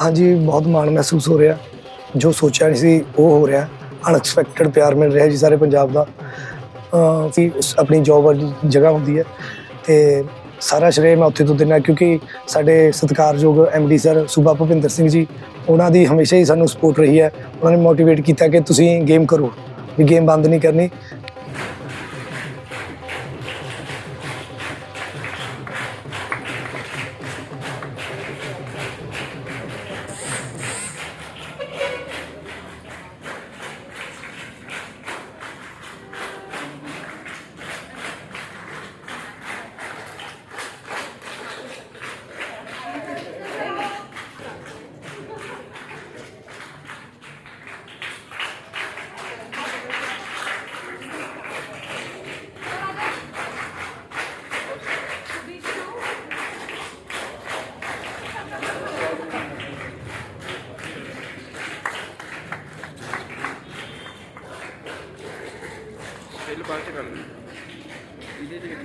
ਹਾਂਜੀ, ਬਹੁਤ ਮਾਣ ਮਹਿਸੂਸ ਹੋ ਰਿਹਾ। ਜੋ ਸੋਚਿਆ ਨਹੀਂ ਸੀ, ਉਹ ਹੋ ਰਿਹਾ। ਅਨਐਕਸਪੈਕਟਡ ਪਿਆਰ ਮਿਲ ਰਿਹਾ ਜੀ ਸਾਰੇ ਪੰਜਾਬ ਦਾ। ਕਿ ਆਪਣੀ ਜੌਬ ਵਾਲੀ ਜਗ੍ਹਾ ਹੁੰਦੀ ਹੈ। ਤੇ ਸਾਰਾ ਸ਼੍ਰੇ ਮੈਂ ਉੱਥੇ ਤੋਂ ਦਿੰਦਾ, ਕਿਉਂਕਿ ਸਾਡੇ ਸਤਿਕਾਰਯੋਗ ਐਮਡੀ ਸਰ ਸੂਬਾ ਭੁਪਿੰਦਰ ਸਿੰਘ ਜੀ, ਉਹਨਾਂ ਦੀ ਹਮੇਸ਼ਾ ਹੀ ਸਾਨੂੰ ਸਪੋਰਟ ਰਹੀ ਹੈ। ਉਹਨਾਂ ਨੇ ਮੋਟੀਵੇਟ ਕੀਤਾ ਕਿ ਤੁਸੀਂ ਗੇਮ ਕਰੋ। ਵੀ ਗੇਮ ਬੰਦ ਨਹੀਂ ਕਰਨੀ।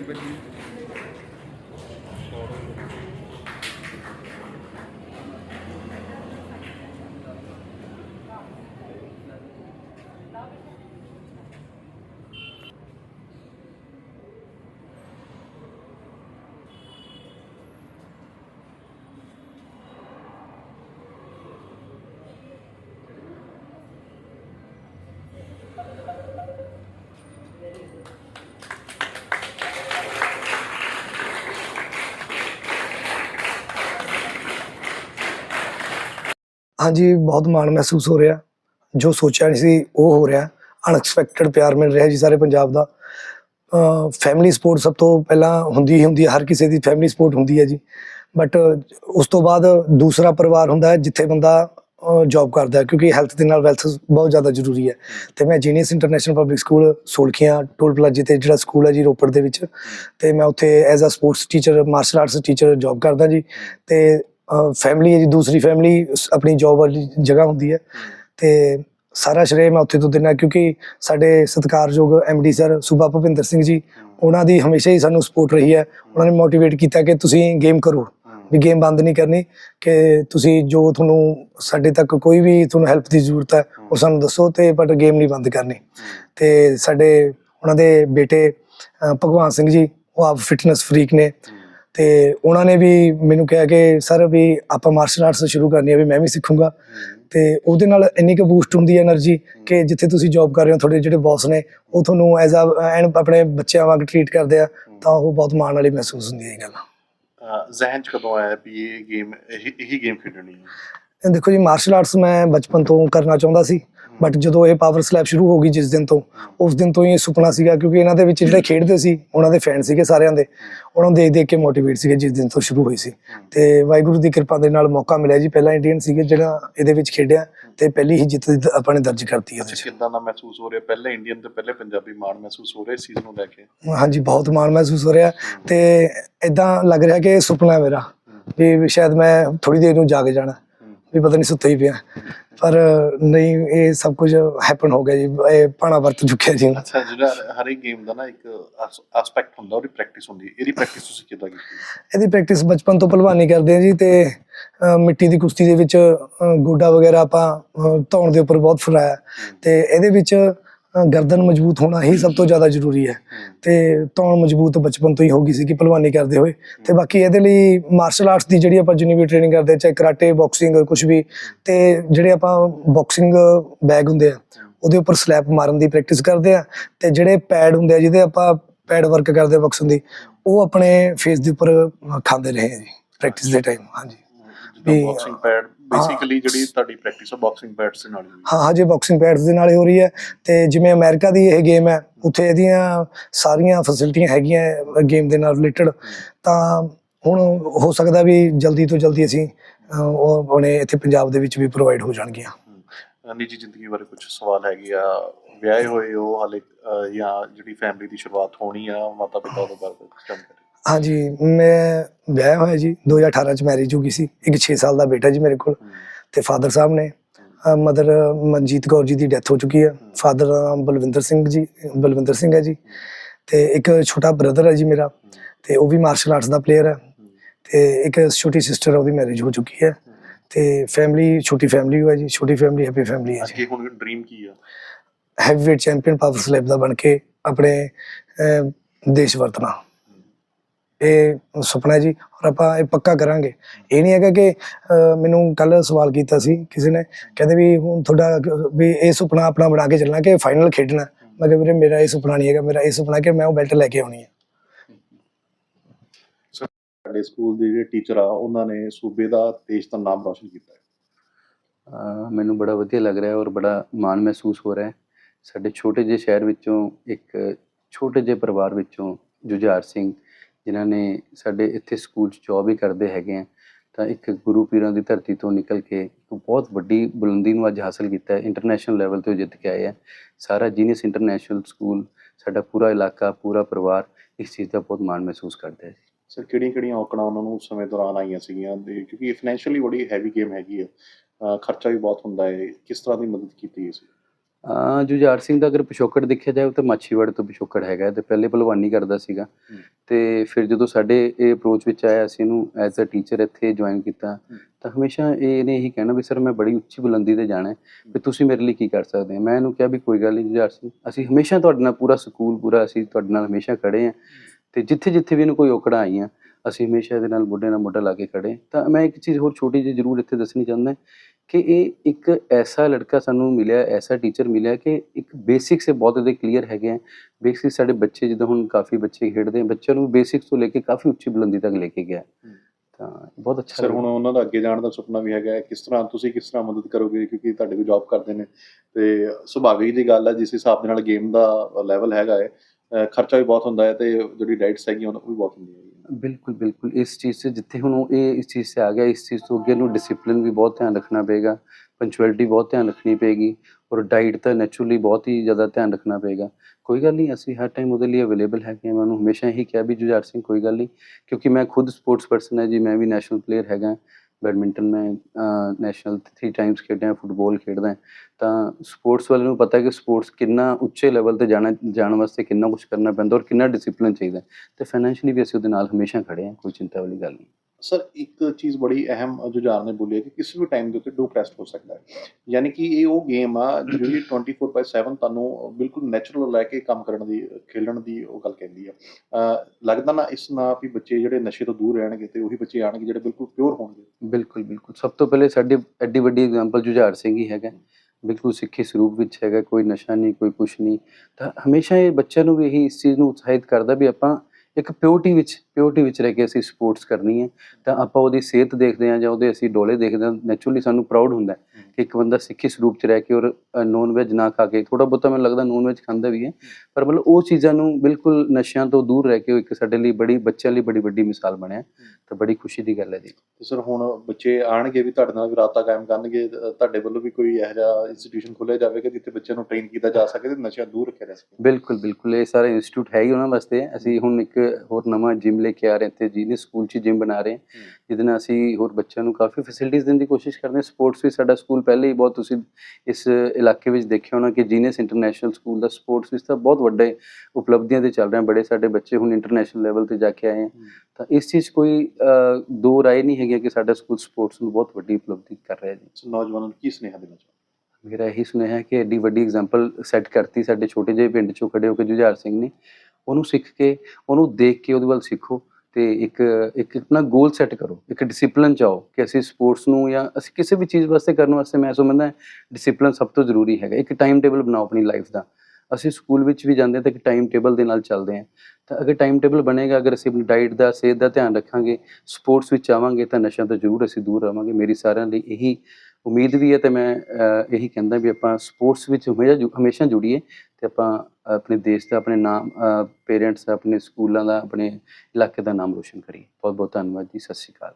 ਇਹਦੇ ਹਾਂਜੀ, ਬਹੁਤ ਮਾਣ ਮਹਿਸੂਸ ਹੋ ਰਿਹਾ। ਜੋ ਸੋਚਿਆ ਨਹੀਂ ਸੀ, ਉਹ ਹੋ ਰਿਹਾ। ਅਨਐਕਸਪੈਕਟਡ ਪਿਆਰ ਮਿਲ ਰਿਹਾ ਜੀ ਸਾਰੇ ਪੰਜਾਬ ਦਾ। ਫੈਮਿਲੀ ਸਪੋਰਟ ਸਭ ਤੋਂ ਪਹਿਲਾਂ ਹੁੰਦੀ ਹੀ ਹੁੰਦੀ ਹੈ, ਹਰ ਕਿਸੇ ਦੀ ਫੈਮਿਲੀ ਸਪੋਰਟ ਹੁੰਦੀ ਹੈ ਜੀ। ਬਟ ਉਸ ਤੋਂ ਬਾਅਦ ਦੂਸਰਾ ਪਰਿਵਾਰ ਹੁੰਦਾ ਹੈ, ਜਿੱਥੇ ਬੰਦਾ ਜੌਬ ਕਰਦਾ ਕਿਉਂਕਿ ਹੈਲਥ ਦੇ ਨਾਲ ਵੈਲਥ ਬਹੁਤ ਜ਼ਿਆਦਾ ਜ਼ਰੂਰੀ ਹੈ। ਤੇ ਮੈਂ genius international public school Solkhian toll ਪਲਾਜ਼ੇ ਤੇ ਜਿਹੜਾ ਸਕੂਲ ਹੈ ਜੀ, ਰੋਪੜ ਦੇ ਵਿੱਚ। ਤੇ ਮੈਂ ਉੱਥੇ as a sports teacher martial arts teacher job ਕਰਦਾ ਜੀ। ਤੇ ਫੈਮਿਲੀ ਹੈ ਜੀ, ਦੂਸਰੀ ਫੈਮਿਲੀ ਆਪਣੀ ਜੌਬ ਵਾਲੀ ਜਗ੍ਹਾ ਹੁੰਦੀ ਹੈ। ਤੇ ਸਾਰਾ ਸ਼੍ਰੇਅ ਮੈਂ ਉੱਥੇ ਤੋਂ ਦਿੰਦਾ ਕਿਉਂਕਿ ਸਾਡੇ ਸਤਿਕਾਰਯੋਗ ਐਮਡੀ ਸਰ ਸੂਬਾ ਭੁਪਿੰਦਰ ਸਿੰਘ ਜੀ, ਉਹਨਾਂ ਦੀ ਹਮੇਸ਼ਾ ਹੀ ਸਾਨੂੰ ਸਪੋਰਟ ਰਹੀ ਹੈ। ਉਹਨਾਂ ਨੇ ਮੋਟੀਵੇਟ ਕੀਤਾ ਕਿ ਤੁਸੀਂ ਗੇਮ ਕਰੋ, ਵੀ ਗੇਮ ਬੰਦ ਨਹੀਂ ਕਰਨੀ, ਕਿ ਤੁਸੀਂ ਜੋ ਤੁਹਾਨੂੰ ਸਾਡੇ ਤੱਕ ਕੋਈ ਵੀ ਤੁਹਾਨੂੰ ਹੈਲਪ ਦੀ ਜ਼ਰੂਰਤ ਹੈ, ਉਹ ਸਾਨੂੰ ਦੱਸੋ ਤੇ ਬਟ ਗੇਮ ਨਹੀਂ ਬੰਦ ਕਰਨੀ। ਤੇ ਸਾਡੇ ਉਹਨਾਂ ਦੇ ਬੇਟੇ ਭਗਵਾਨ ਸਿੰਘ ਜੀ, ਉਹ ਆਪ ਫਿਟਨੈਸ ਫਰੀਕ ਨੇ। ਤੇ ਉਹਨਾਂ ਨੇ ਵੀ ਮੈਨੂੰ ਕਿਹਾ ਕਿ ਸਰ ਵੀ ਆਪਾਂ ਮਾਰਸ਼ਲ ਆਰਟਸ ਸ਼ੁਰੂ ਕਰਨੀ ਹੈ ਵੀ ਮੈਂ ਵੀ ਸਿੱਖੂੰਗਾ। ਤੇ ਉਹਦੇ ਨਾਲ ਇੰਨੀ ਕੁ ਬੂਸਟ ਹੁੰਦੀ ਹੈ એનર્ਜੀ ਕਿ ਜਿੱਥੇ ਤੁਸੀਂ ਜੌਬ ਕਰ ਰਹੇ ਹੋ ਤੁਹਾਡੇ ਜਿਹੜੇ ਬੌਸ ਨੇ ਉਹ ਤੁਹਾਨੂੰ ਐਜ਼ ਆ ਆਪਣੇ ਬੱਚਿਆਂ ਵਾਂਗ ਟ੍ਰੀਟ ਕਰਦੇ ਆ ਤਾਂ ਉਹ ਬਹੁਤ ਮਾਣ ਵਾਲੀ ਮਹਿਸੂਸ ਹੁੰਦੀ ਹੈ ਇਹ ਗੱਲ। ਜ਼ਹਿਨ ਚ ਕਦੋਂ ਆਇਆ ਵੀ ਇਹ ਗੇਮ ਇਹੀ ਗੇਮ ਖੇਡਣੀ ਹੈ? ਦੇਖੋ ਜੀ ਮਾਰਸ਼ਲ ਆਰਟਸ ਮੈਂ ਬਚਪਨ ਤੋਂ ਕਰਨਾ ਚਾਹੁੰਦਾ ਸੀ। ਬਟ ਜਦੋਂ ਇਹ ਪਾਵਰ ਸਲੈਬ ਸ਼ੁਰੂ ਹੋ ਗਈ ਜਿਸ ਦਿਨ ਤੋਂ ਉਸ ਦਿਨ ਤੋਂ ਹੀ ਇਹ ਸੁਪਨਾ ਸੀਗਾ ਕਿਉਂਕਿ ਇਹਨਾਂ ਦੇ ਵਿੱਚ ਜਿਹੜੇ ਖੇਡਦੇ ਸੀ ਉਹਨਾਂ ਦੇ ਫੈਨ ਸੀਗੇ ਸਾਰਿਆਂ ਦੇ ਉਹਨਾਂ ਨੂੰ ਦੇਖ ਦੇਖ ਕੇ ਮੋਟੀਵੇਟ ਸੀਗੇ ਜਿਸ ਦਿਨ ਤੋਂ ਸ਼ੁਰੂ ਹੋਈ ਸੀ। ਤੇ ਵਾਹਿਗੁਰੂ ਦੀ ਕਿਰਪਾ ਦੇ ਨਾਲ ਮੌਕਾ ਮਿਲਿਆ ਜੀ। ਪਹਿਲਾ ਇੰਡੀਅਨ ਸੀਗੇ ਜਿਹੜਾ ਇਹਦੇ ਵਿੱਚ ਖੇਡਿਆ ਤੇ ਪਹਿਲੀ ਹੀ ਜਿੱਤ ਆਪਾਂ ਨੇ ਦਰਜ ਕਰਤੀ ਉਹਦੇ 'ਚ ਕਿੱਦਾਂ ਦਾ ਮਹਿਸੂਸ ਹੋ ਰਿਹਾ? ਪਹਿਲੇ ਇੰਡੀਅਨ ਤੇ ਪਹਿਲੇ ਪੰਜਾਬੀ ਮਾਣ ਮਹਿਸੂਸ ਹੋ ਰਿਹਾ ਇਸ ਚੀਜ਼ ਨੂੰ ਲੈ ਕੇ? ਹਾਂਜੀ ਬਹੁਤ ਮਾਣ ਮਹਿਸੂਸ ਹੋ ਰਿਹਾ ਤੇ ਇਦਾਂ ਲੱਗ ਰਿਹਾ ਕਿ ਇਹ ਸੁਪਨਾ ਹੈ ਮੇਰਾ ਵੀ ਸ਼ਾਇਦ ਮੈਂ ਥੋੜੀ ਦੇਰ ਨੂੰ ਜਾਗ ਜਾਣਾ। ਵੀ ਪਤਾ ਨਹੀਂ ਸੁੱਤਾ ਹੀ ਪਿਆ। ਪਰ ਨਹੀਂ ਇਹ ਸਭ ਕੁਝ ਹੈਪਨ ਹੋ ਗਿਆ ਜੀ। ਇਹ ਪਾਣਾ ਵਰਤ ਚੁੱਕਿਆ ਜੀ। ਅੱਛਾ ਜਿਹੜਾ ਹਰ ਇੱਕ ਗੇਮ ਦਾ ਨਾ ਇੱਕ ਐਸਪੈਕਟ ਹੁੰਦਾ ਉਹਦੀ ਪ੍ਰੈਕਟਿਸ ਹੁੰਦੀ ਹੈ। ਇਹਦੀ ਪ੍ਰੈਕਟਿਸ ਤੁਸੀਂ ਕਿੱਦਾਂ ਕੀਤੀ? ਇਹਦੀ ਪ੍ਰੈਕਟਿਸ ਬਚਪਨ ਤੋਂ ਪਹਿਲਵਾਨੀ ਕਰਦੇ ਆ ਜੀ ਤੇ ਮਿੱਟੀ ਦੀ ਕੁਸ਼ਤੀ ਦੇ ਵਿੱਚ ਗੋਡਾ ਵਗੈਰਾ ਆਪਾਂ ਧੌਣ ਦੇ ਉੱਪਰ ਬਹੁਤ ਫੁਲਾਇਆ। ਤੇ ਇਹਦੇ ਵਿੱਚ ਗਰਦਨ ਮਜ਼ਬੂਤ ਹੋਣਾ ਹੀ ਸਭ ਤੋਂ ਜ਼ਿਆਦਾ ਜ਼ਰੂਰੀ ਹੈ। ਤੇ ਧੌਣ ਮਜ਼ਬੂਤ ਬਚਪਨ ਤੋਂ ਹੀ ਹੋ ਗਈ ਸੀ ਕਿ ਪਹਿਲਵਾਨੀ ਕਰਦੇ ਹੋਏ। ਤੇ ਬਾਕੀ ਇਹਦੇ ਲਈ ਮਾਰਸ਼ਲ ਆਰਟਸ ਦੀ ਜਿਹੜੀ ਆਪਾਂ ਜਿੰਨੀ ਵੀ ਟ੍ਰੇਨਿੰਗ ਕਰਦੇ ਚਾਹੇ ਕਰਾਟੇ ਬਾਕਸਿੰਗ ਕੁਝ ਵੀ ਤੇ ਜਿਹੜੇ ਆਪਾਂ ਬਾਕਸਿੰਗ ਬੈਗ ਹੁੰਦੇ ਆ ਉਹਦੇ ਉੱਪਰ ਸਲੈਪ ਮਾਰਨ ਦੀ ਪ੍ਰੈਕਟਿਸ ਕਰਦੇ ਆ। ਤੇ ਜਿਹੜੇ ਪੈਡ ਹੁੰਦੇ ਆ ਜਿਹਦੇ ਆਪਾਂ ਪੈਡ ਵਰਕ ਕਰਦੇ ਬਾਕਸਿੰਗ ਦੀ ਉਹ ਆਪਣੇ ਫੇਸ ਦੇ ਉੱਪਰ ਖਾਂਦੇ ਰਹੇ ਜੀ ਪ੍ਰੈਕਟਿਸ ਦੇ ਟਾਈਮ ਹਾਂਜੀ। ਜਿੱਦਾਂ ਬਾਕਸਿੰਗ ਪੈਡ ਬੇਸਿਕਲੀ ਜਿਹੜੀ ਤੁਹਾਡੀ ਪ੍ਰੈਕਟਿਸ ਹੈ ਬਾਕਸਿੰਗ ਪੈਡਸ ਦੇ ਨਾਲ ਹੀ ਹਾਂ ਹਜੇ ਬਾਕਸਿੰਗ ਪੈਡਸ ਦੇ ਨਾਲ ਹੀ ਹੋ ਰਹੀ ਹੈ। ਤੇ ਜਿਵੇਂ ਅਮਰੀਕਾ ਦੀ ਇਹ ਗੇਮ ਹੈ ਉੱਥੇ ਇਹਦੀਆਂ ਸਾਰੀਆਂ ਫੈਸਿਲਿਟੀਆਂ ਹੈਗੀਆਂ ਗੇਮ ਦੇ ਨਾਲ ਰਿਲੇਟਡ ਤਾਂ ਹੁਣ ਹੋ ਸਕਦਾ ਵੀ ਜਲਦੀ ਤੋਂ ਜਲਦੀ ਅਸੀਂ ਉਹ ਆਪਣੇ ਇੱਥੇ ਪੰਜਾਬ ਦੇ ਵਿੱਚ ਵੀ ਪ੍ਰੋਵਾਈਡ ਹੋ ਜਾਣਗੀਆਂ। ਨਿੱਜੀ ਜ਼ਿੰਦਗੀ ਬਾਰੇ ਕੁਝ ਸਵਾਲ ਹੈਗੇ ਆ। ਵਿਆਹੇ ਹੋਏ ਹੋ ਹਾਲੇ ਜਾਂ ਜਿਹੜੀ ਫੈਮਿਲੀ ਦੀ ਸ਼ੁਰੂਆਤ ਹੋਣੀ ਆ ਮਾਤਾ ਪਿਤਾ ਤੋਂ ਬਾਅਦ ਕੁਝ ਜਾਣਕਾਰੀ ਹਾਂਜੀ ਮੈਂ ਵਿਆਹਿਆ ਹੋਇਆ ਜੀ 2018 ਚ ਮੈਰਿਜ ਹੋ ਗਈ ਸੀ ਇੱਕ 6 ਸਾਲ ਦਾ ਬੇਟਾ ਜੀ ਮੇਰੇ ਕੋਲ ਤੇ ਫਾਦਰ ਸਾਹਿਬ ਨੇ ਮਦਰ ਮਨਜੀਤ ਕੌਰ ਜੀ ਦੀ ਡੈਥ ਹੋ ਚੁੱਕੀ ਹੈ। ਫਾਦਰ ਬਲਵਿੰਦਰ ਸਿੰਘ ਜੀ ਬਲਵਿੰਦਰ ਸਿੰਘ ਹੈ ਜੀ ਤੇ ਇੱਕ ਛੋਟਾ ਬ੍ਰਦਰ ਹੈ ਜੀ ਮੇਰਾ ਤੇ ਉਹ ਵੀ ਮਾਰਸ਼ਲ ਆਰਟਸ ਦਾ ਪਲੇਅਰ ਹੈ ਤੇ ਇੱਕ ਛੋਟੀ ਸਿਸਟਰ ਉਹਦੀ ਮੈਰਿਜ ਹੋ ਚੁੱਕੀ ਹੈ ਤੇ ਫੈਮਿਲੀ ਛੋਟੀ ਫੈਮਿਲੀ ਹੋਇਆ ਜੀ ਛੋਟੀ ਫੈਮਿਲੀ ਹੈਪੀ ਫੈਮਿਲੀ ਹੈ ਜੀ। ਅੱਗੇ ਹੁਣ ਡ੍ਰੀਮ ਕੀ ਆ? ਹੈਵੀਵੇਟ ਚੈਂਪੀਅਨ ਪਾਵਰ ਸਲੈਬ ਦਾ ਬਣ ਕੇ ਆਪਣੇ ਦੇਸ਼ ਵਰਤਣਾ। ਇਹ ਸੁਪਨਾ ਹੈ ਜੀ ਔਰ ਆਪਾਂ ਇਹ ਪੱਕਾ ਕਰਾਂਗੇ। ਇਹ ਨਹੀਂ ਹੈਗਾ ਕਿ ਮੈਨੂੰ ਕੱਲ ਸਵਾਲ ਕੀਤਾ ਸੀ ਕਿਸੇ ਨੇ ਕਹਿੰਦੇ ਵੀ ਹੁਣ ਤੁਹਾਡਾ ਵੀ ਇਹ ਸੁਪਨਾ ਆਪਣਾ ਬਣਾ ਕੇ ਚੱਲਣਾ ਕਿ ਫਾਈਨਲ ਖੇਡਣਾ? ਮੈਂ ਕਿਹਾ ਵੀਰੇ ਮੇਰਾ ਇਹ ਸੁਪਨਾ ਨਹੀਂ ਹੈਗਾ ਮੇਰਾ ਇਹ ਸੁਪਨਾ ਕਿ ਮੈਂ ਉਹ ਬੈਲਟ ਲੈ ਕੇ ਆਉਣੀ ਹੈ। ਸਾਡੇ ਸਕੂਲ ਦੇ ਜਿਹੜੇ ਟੀਚਰ ਆ ਉਹਨਾਂ ਨੇ ਸੂਬੇ ਦਾ ਦੇਸ਼ ਦਾ ਨਾਮ ਰੌਸ਼ਨ ਕੀਤਾ ਹੈ। ਮੈਨੂੰ ਬੜਾ ਵਧੀਆ ਲੱਗ ਰਿਹਾ ਹੈ ਔਰ ਬੜਾ ਮਾਣ ਮਹਿਸੂਸ ਹੋ ਰਿਹਾ ਹੈ। ਸਾਡੇ ਛੋਟੇ ਜਿਹੇ ਸ਼ਹਿਰ ਵਿੱਚੋਂ ਇੱਕ ਛੋਟੇ ਜਿਹੇ ਪਰਿਵਾਰ ਵਿੱਚੋਂ ਜੁਝਾਰ ਸਿੰਘ ਜਿਨ੍ਹਾਂ ਨੇ ਸਾਡੇ ਇੱਥੇ ਸਕੂਲ 'ਚ ਜੌਬ ਹੀ ਕਰਦੇ ਹੈਗੇ ਆ, ਤਾਂ ਇੱਕ ਗੁਰੂ ਪੀਰਾਂ ਦੀ ਧਰਤੀ ਤੋਂ ਨਿਕਲ ਕੇ ਇੱਕ ਬਹੁਤ ਵੱਡੀ ਬੁਲੰਦੀ ਨੂੰ ਅੱਜ ਹਾਸਲ ਕੀਤਾ ਹੈ ਇੰਟਰਨੈਸ਼ਨਲ ਲੈਵਲ ਤੇ ਉਹ ਜਿੱਤ ਕੇ ਆਏ ਆ। ਸਾਰਾ ਜੀਨੀਅਸ ਇੰਟਰਨੈਸ਼ਨਲ ਸਕੂਲ ਸਾਡਾ ਪੂਰਾ ਇਲਾਕਾ, ਪੂਰਾ ਪਰਿਵਾਰ ਇਸ ਚੀਜ਼ ਦਾ ਬਹੁਤ ਮਾਣ ਮਹਿਸੂਸ ਕਰਦਾ ਹੈ। ਸਰ ਕਿਹੜੀਆਂ ਕਿਹੜੀਆਂ ਔਕੜਾਂ ਉਹਨਾਂ ਨੂੰ ਉਸ ਸਮੇਂ ਦੌਰਾਨ ਆਈਆਂ ਸੀਗੀਆਂ? ਤੇ ਕਿਉਂਕਿ ਇਹ ਫਾਈਨੈਂਸ਼ੀਅਲੀ ਬੜੀ ਹੈਵੀ ਗੇਮ ਹੈਗੀ ਆ ਖਰਚਾ ਵੀ ਬਹੁਤ ਹੁੰਦਾ ਹੈ, ਕਿਸ ਤਰ੍ਹਾਂ ਦੀ ਮਦਦ ਕੀਤੀ ਗਈ ਸੀ ਅਹ ਜੁਝਾਰ ਸਿੰਘ ਦਾ ਅਗਰ ਪਿਛੋਕੜ ਦੇਖਿਆ ਜਾਏ ਤਾਂ ਮਾਛੀਵਾੜੇ ਤੋਂ ਪਿਛੋਕੜ ਹੈਗਾ ਤੇ ਪਹਿਲੇ ਭਲਵਾਨੀ ਕਰਦਾ ਸੀਗਾ। ਤੇ ਫਿਰ ਜਦੋਂ ਸਾਡੇ ਇਹ ਅਪਰੋਚ ਵਿੱਚ ਆਇਆ ਅਸੀਂ ਇਹਨੂੰ ਐਜ਼ ਅ ਟੀਚਰ ਇੱਥੇ ਜੁਆਇਨ ਕੀਤਾ। ਤਾਂ ਹਮੇਸ਼ਾ ਇਹ ਇਹਨੇ ਇਹੀ ਕਹਿਣਾ ਵੀ ਸਰ ਮੈਂ ਬੜੀ ਉੱਚੀ ਬੁਲੰਦੀ ਤੇ ਜਾਣਾ ਹੈ ਵੀ ਤੁਸੀਂ ਮੇਰੇ ਲਈ ਕੀ ਕਰ ਸਕਦੇ ਹੋ ਮੈਂ ਇਹਨੂੰ ਕਿਹਾ ਵੀ ਕੋਈ ਗੱਲ ਨਹੀਂ ਜੁਝਾਰ ਸਿੰਘ ਅਸੀਂ ਹਮੇਸ਼ਾ ਤੁਹਾਡੇ ਨਾਲ ਪੂਰਾ ਸਕੂਲ ਪੂਰਾ ਅਸੀਂ ਤੁਹਾਡੇ ਨਾਲ ਹਮੇਸ਼ਾ ਖੜੇ ਹਾਂ ਤੇ ਜਿੱਥੇ ਜਿੱਥੇ ਵੀ ਇਹਨੂੰ ਕੋਈ ਔਕੜਾਂ ਆਈਆਂ ਅਸੀਂ ਹਮੇਸ਼ਾ ਇਹਦੇ ਨਾਲ ਮੋਢੇ ਨਾਲ ਮੋਢਾ ਲਾ ਕੇ ਖੜੇ ਤਾਂ ਮੈਂ ਇੱਕ ਚੀਜ਼ ਹੋਰ ਛੋਟੀ ਜਿਹੀ ਜ਼ਰੂਰ ਇੱਥੇ ਦੱਸਣੀ ਚਾਹੁੰਦਾ ਕਿ ਇਹ ਇੱਕ ਐਸਾ ਲੜਕਾ ਸਾਨੂੰ ਮਿਲਿਆ ਐਸਾ ਟੀਚਰ ਮਿਲਿਆ ਕਿ ਇੱਕ ਬੇਸਿਕਸ ਸੇ ਬਹੁਤ ਇਹਦੇ ਕਲੀਅਰ ਹੈਗੇ ਆ। ਬੇਸਿਕਸ ਸਾਡੇ ਬੱਚੇ ਜਿੱਦਾਂ ਹੁਣ ਕਾਫੀ ਬੱਚੇ ਖੇਡਦੇ ਆ ਬੱਚਿਆਂ ਨੂੰ ਬੇਸਿਕਸ ਤੋਂ ਲੈ ਕੇ ਕਾਫੀ ਉੱਚੀ ਬੁਲੰਦੀ ਤੱਕ ਲੈ ਕੇ ਗਿਆ। ਤਾਂ ਬਹੁਤ ਅੱਛਾ ਸਰ। ਹੁਣ ਉਹਨਾਂ ਦਾ ਅੱਗੇ ਜਾਣ ਦਾ ਸੁਪਨਾ ਵੀ ਹੈਗਾ ਕਿਸ ਤਰ੍ਹਾਂ ਤੁਸੀਂ ਕਿਸ ਤਰ੍ਹਾਂ ਮਦਦ ਕਰੋਗੇ? ਕਿਉਂਕਿ ਤੁਹਾਡੇ ਕੋਲ ਜੌਬ ਕਰਦੇ ਨੇ। ਤੇ ਸੁਭਾਵਿਕ ਦੀ ਗੱਲ ਹੈ ਜਿਸ ਹਿਸਾਬ ਦੇ ਨਾਲ ਗੇਮ ਦਾ ਲੈਵਲ ਹੈਗਾ ਹੈ ਖਰਚਾ ਵੀ ਬਹੁਤ ਹੁੰਦਾ ਹੈ ਤੇ ਜਿਹੜੀ ਡਾਈਟਸ ਹੈਗੀਆਂ ਉਹ ਵੀ ਬਹੁਤ ਹੁੰਦੀਆਂ ਹੈ ਬਿਲਕੁਲ ਬਿਲਕੁਲ। ਇਸ ਚੀਜ਼ ਸੇ ਜਿੱਥੇ ਹੁਣ ਉਹ ਇਹ ਇਸ ਚੀਜ਼ ਸੇ ਆ ਗਿਆ, ਇਸ ਚੀਜ਼ ਤੋਂ ਅੱਗੇ ਨੂੰ ਡਿਸਪਲਿਨ ਵੀ ਬਹੁਤ ਧਿਆਨ ਰੱਖਣਾ ਪਏਗਾ ਪੰਚੁਅਲਿਟੀ ਬਹੁਤ ਧਿਆਨ ਰੱਖਣੀ ਪਏਗੀ ਔਰ ਡਾਈਟ ਤਾਂ ਨੈਚੁਰਲੀ ਬਹੁਤ ਹੀ ਜ਼ਿਆਦਾ ਧਿਆਨ ਰੱਖਣਾ ਪਏਗਾ। ਕੋਈ ਗੱਲ ਨਹੀਂ, ਅਸੀਂ ਹਰ ਟਾਈਮ ਉਹਦੇ ਲਈ ਅਵੇਲੇਬਲ ਹੈਗੇ ਹਾਂ। ਮੈਂ ਉਹਨੂੰ ਹਮੇਸ਼ਾ ਇਹੀ ਕਿਹਾ ਵੀ ਜੁਝਾਰ ਸਿੰਘ, ਕੋਈ ਗੱਲ ਨਹੀਂ, ਕਿਉਂਕਿ ਮੈਂ ਖੁਦ ਸਪੋਰਟਸ ਪਰਸਨ ਹੈ ਜੀ, ਮੈਂ ਵੀ ਨੈਸ਼ਨਲ ਪਲੇਅਰ ਹੈਗਾ। ਬੈਡਮਿੰਟਨ ਮੈਂ ਨੈਸ਼ਨਲ 3 ਟਾਈਮਸ ਖੇਡਿਆ ਫੁੱਟਬਾਲ ਖੇਡਦਾ ਤਾਂ ਸਪੋਰਟਸ ਵਾਲੇ ਨੂੰ ਪਤਾ ਹੈ ਕਿ ਸਪੋਰਟਸ ਕਿੰਨਾ ਉੱਚੇ ਲੈਵਲ ਤੇ ਜਾਣਾ, ਜਾਣ ਵਾਸਤੇ ਕਿੰਨਾ ਕੁਝ ਕਰਨਾ ਪੈਂਦਾ ਔਰ ਕਿੰਨਾ ਡਿਸਪਲਿਨ ਚਾਹੀਦਾ ਹੈ। ਤੇ ਫਾਈਨੈਂਸ਼ੀਅਲੀ ਵੀ ਅਸੀਂ ਉਹਦੇ ਨਾਲ ਹਮੇਸ਼ਾ ਖੜੇ ਹਾਂ, ਕੋਈ ਚਿੰਤਾ ਵਾਲੀ ਗੱਲ ਨਹੀਂ ਸਰ ਇੱਕ ਚੀਜ਼ ਬੜੀ ਅਹਿਮ ਜੁਝਾਰ ਨੇ ਬੋਲੀ ਹੈ ਕਿ ਕਿਸੇ ਵੀ ਟਾਈਮ ਦੇ ਉੱਤੇ ਡੂ ਪ੍ਰੈਸਟ ਹੋ ਸਕਦਾ ਹੈ। ਯਾਨੀ ਕਿ ਇਹ ਉਹ ਗੇਮ ਆ ਜਿਹੜੀ 24/7 ਤੁਹਾਨੂੰ ਬਿਲਕੁਲ ਨੈਚੁਰਲ ਲੈ ਕੇ ਕੰਮ ਕਰਨ ਦੀ ਖੇਲਣ ਦੀ ਉਹ ਗੱਲ ਕਹਿੰਦੀ ਆ ਲੱਗਦਾ ਨਾ ਇਸ ਨਾਲ ਵੀ ਬੱਚੇ ਜਿਹੜੇ ਨਸ਼ੇ ਤੋਂ ਦੂਰ ਰਹਿਣਗੇ ਤੇ ਉਹੀ ਬੱਚੇ ਆਣਗੇ ਜਿਹੜੇ ਬਿਲਕੁਲ ਪਿਓਰ ਹੋਣਗੇ। ਬਿਲਕੁਲ ਬਿਲਕੁਲ। ਸਭ ਤੋਂ ਪਹਿਲੇ ਸਾਡੀ ਐਡੀ ਵੱਡੀ ਐਗਜ਼ਾਮਪਲ ਜੁਝਾਰ ਸਿੰਘ ਹੀ ਹੈਗਾ। ਬਿਲਕੁਲ ਸਿੱਖੀ ਸਰੂਪ ਵਿੱਚ ਹੈਗਾ ਕੋਈ ਨਸ਼ਾ ਨਹੀਂ ਕੋਈ ਕੁਛ ਨਹੀਂ। ਤਾਂ ਹਮੇਸ਼ਾ ਇਹ ਬੱਚਿਆਂ ਨੂੰ ਵੀ ਇਹੀ ਇਸ ਚੀਜ਼ ਨੂੰ ਉਤਸ਼ਾਹਿਤ ਕਰਦਾ ਵੀ ਆਪਾਂ ਇੱਕ ਪਿਓਰਟੀ ਵਿੱਚ ਪਿਓਰਟੀ ਵਿੱਚ ਰਹਿ ਕੇ ਅਸੀਂ ਸਪੋਰਟਸ ਕਰਨੀ ਹੈ, ਤਾਂ ਆਪਾਂ ਉਹਦੀ ਸਿਹਤ ਦੇਖਦੇ ਹਾਂ ਜਾਂ ਉਹਦੇ ਅਸੀਂ ਡੋਲੇ ਦੇਖਦੇ ਹਾਂ ਨੈਚੁਰਲੀ ਸਾਨੂੰ ਪ੍ਰਾਊਡ ਹੁੰਦਾ ਹੈ। ਕਿ ਇੱਕ ਬੰਦਾ ਸਿੱਖੀ ਸਰੂਪ 'ਚ ਰਹਿ ਕੇ ਔਰ ਨੌਨ ਵੈਜ ਨਾ ਖਾ ਕੇ ਥੋੜਾ ਬਹੁਤਾ ਮੈਨੂੰ ਲੱਗਦਾ ਨੌਨ ਵੈਜ ਖਾਂਦਾ ਵੀ ਹੈ। ਪਰ ਮਤਲਬ ਉਹ ਚੀਜ਼ਾਂ ਨੂੰ ਬਿਲਕੁਲ ਨਸ਼ਿਆਂ ਤੋਂ ਦੂਰ ਰਹਿ ਕੇ ਉਹ ਇੱਕ ਸਾਡੇ ਲਈ ਬੜੀ ਬੱਚਿਆਂ ਲਈ ਬੜੀ ਵੱਡੀ ਮਿਸਾਲ ਬਣਿਆ ਤਾਂ ਬੜੀ ਖੁਸ਼ੀ ਦੀ ਗੱਲ ਹੈ ਜੀ। ਤੇ ਸਰ ਹੁਣ ਬੱਚੇ ਆਣਗੇ ਵੀ ਤੁਹਾਡੇ ਨਾਲ ਵੀ ਰਾਬਤਾ ਕਾਇਮ ਕਰਨਗੇ ਤੁਹਾਡੇ ਵੱਲੋਂ ਵੀ ਕੋਈ ਇਹੋ ਜਿਹਾ ਇੰਸਟੀਟਿਊਸ਼ਨ ਖੋਲ੍ਹਿਆ ਜਾਵੇਗਾ ਜਿੱਥੇ ਬੱਚਿਆਂ ਨੂੰ ਟ੍ਰੇਨ ਕੀਤਾ ਜਾ ਸਕੇ ਤੇ ਨਸ਼ਿਆਂ ਦੂਰ ਰੱਖਿਆ ਜਾ ਸਕੇ? ਬਿਲਕੁਲ ਬਿਲਕੁਲ। ਇਹ ਸਾਰਾ ਇੰਸਟੀਚਿਊਟ ਹੈ ਹੀ ਉਹਨਾਂ ਵਾਸਤੇ। ਅਸੀਂ ਹੁਣ ਇੱਕ ਹੋਰ ਨਵਾਂ ਜਿਮ ਲੈ ਕੇ ਆ ਰਹੇ ਤੇ ਜੀਨੀਅਸ ਸਕੂਲ 'ਚ ਜਿਮ ਬਣਾ ਰਹੇ ਜਿਹਦੇ ਨਾਲ ਅਸੀਂ ਹੋਰ ਬੱਚਿਆਂ ਨੂੰ ਕਾਫੀ ਫੈਸਿਲਿਟੀਆਂ ਦੇਣ ਦੀ ਕੋਸ਼ਿਸ਼ ਕਰਦੇ ਹਾਂ। ਸਪੋਰਟਸ ਵੀ ਸਾਡਾ ਸਕੂਲ ਪਹਿਲੇ ਹੀ ਬਹੁਤ ਤੁਸੀਂ ਇਸ ਇਲਾਕੇ ਵਿੱਚ ਦੇਖਿਆ ਹੋਣਾ ਕਿ ਜੀਨੀਅਸ ਇੰਟਰਨੈਸ਼ਨਲ ਸਕੂਲ ਦਾ ਸਪੋਰਟਸ ਵਿੱਚ ਤਾਂ ਬਹੁਤ ਵੱਡੇ ਉਪਲਬਧੀਆਂ ਤੇ ਚੱਲ ਰਿਹਾ ਬੜੇ ਸਾਡੇ ਬੱਚੇ ਹੁਣ ਇੰਟਰਨੈਸ਼ਨਲ ਲੈਵਲ ਤੇ ਜਾ ਕੇ ਆਏ ਹਨ ਤਾਂ ਇਸ ਚੀਜ਼ ਕੋਈ ਦੋ ਰਾਏ ਨਹੀਂ ਹੈਗੀ ਕਿ ਸਾਡਾ ਸਕੂਲ ਸਪੋਰਟਸ ਨੂੰ ਬਹੁਤ ਵੱਡੀ ਉਪਲਬਧੀ ਕਰ ਰਿਹਾ ਜੀ। ਨੌਜਵਾਨਾਂ ਨੂੰ ਕੀ ਸੁਨੇਹਾ ਦੇਣਾ ਚਾਹੁੰਦੇ ਮੇਰਾ ਇਹੀ ਸੁਨੇਹਾ ਹੈ ਕਿ ਐਡੀ ਵੱਡੀ ਐਗਜ਼ਾਮਪਲ ਸੈੱਟ ਕਰਤੀ ਸਾਡੇ ਛੋਟੇ ਜਿਹੇ ਪਿੰਡ ਚੋਂ ਖੜੇ ਹੋ ਕੇ ਜੁਝਾਰ ਸਿੰਘ ਨੇ। ਉਹਨੂੰ ਸਿੱਖ ਕੇ ਉਹਨੂੰ ਦੇਖ ਕੇ ਉਹਦੇ ਵੱਲ ਸਿੱਖੋ। ਤੇ ਇੱਕ ਇੱਕ ਆਪਣਾ ਗੋਲ ਸੈੱਟ ਕਰੋ, ਇੱਕ ਡਿਸਪਲਿਨ ਚਾਓ ਕਿ ਅਸੀਂ ਸਪੋਰਟਸ ਨੂੰ ਜਾਂ ਅਸੀਂ ਕਿਸੇ ਵੀ ਚੀਜ਼ ਵਾਸਤੇ ਕਰਨ ਵਾਸਤੇ, ਮੈਂ ਸਮਝਦਾ ਡਿਸਪਲਿਨ ਸਭ ਤੋਂ ਜ਼ਰੂਰੀ ਹੈਗਾ। ਇੱਕ ਟਾਈਮ ਟੇਬਲ ਬਣਾਓ ਆਪਣੀ ਲਾਈਫ ਦਾ। ਅਸੀਂ ਸਕੂਲ ਵਿੱਚ ਵੀ ਜਾਂਦੇ ਹਾਂ ਤਾਂ ਇੱਕ ਟਾਈਮ ਟੇਬਲ ਦੇ ਨਾਲ ਚੱਲਦੇ ਹਾਂ। ਤਾਂ ਅਗਰ ਟਾਈਮ ਟੇਬਲ ਬਣੇਗਾ, ਅਗਰ ਅਸੀਂ ਆਪਣੀ ਡਾਈਟ ਦਾ, ਸਿਹਤ ਦਾ ਧਿਆਨ ਰੱਖਾਂਗੇ ਸਪੋਰਟਸ ਵਿੱਚ ਆਵਾਂਗੇ ਤਾਂ ਨਸ਼ਿਆਂ ਤੋਂ ਜ਼ਰੂਰ ਅਸੀਂ ਦੂਰ ਰਵਾਂਗੇ। ਮੇਰੀ ਸਾਰਿਆਂ ਲਈ ਇਹੀ ਉਮੀਦ ਵੀ ਹੈ ਤੇ ਮੈਂ ਇਹੀ ਕਹਿੰਦਾ ਵੀ ਆਪਾਂ ਸਪੋਰਟਸ ਵਿੱਚ ਹਮੇਸ਼ਾ ਜੁ- ਹਮੇਸ਼ਾ ਜੁੜੀਏ ਤੇ ਆਪਾਂ ਆਪਣੇ ਦੇਸ਼ ਦਾ, ਆਪਣੇ ਨਾਮ ਪੇਰੈਂਟਸ ਆਪਣੇ ਸਕੂਲਾਂ ਦਾ, ਆਪਣੇ ਇਲਾਕੇ ਦਾ ਨਾਮ ਰੋਸ਼ਨ ਕਰੀਏ। ਬਹੁਤ ਬਹੁਤ ਧੰਨਵਾਦ ਜੀ, ਸਤਿ ਸ਼੍ਰੀ ਅਕਾਲ।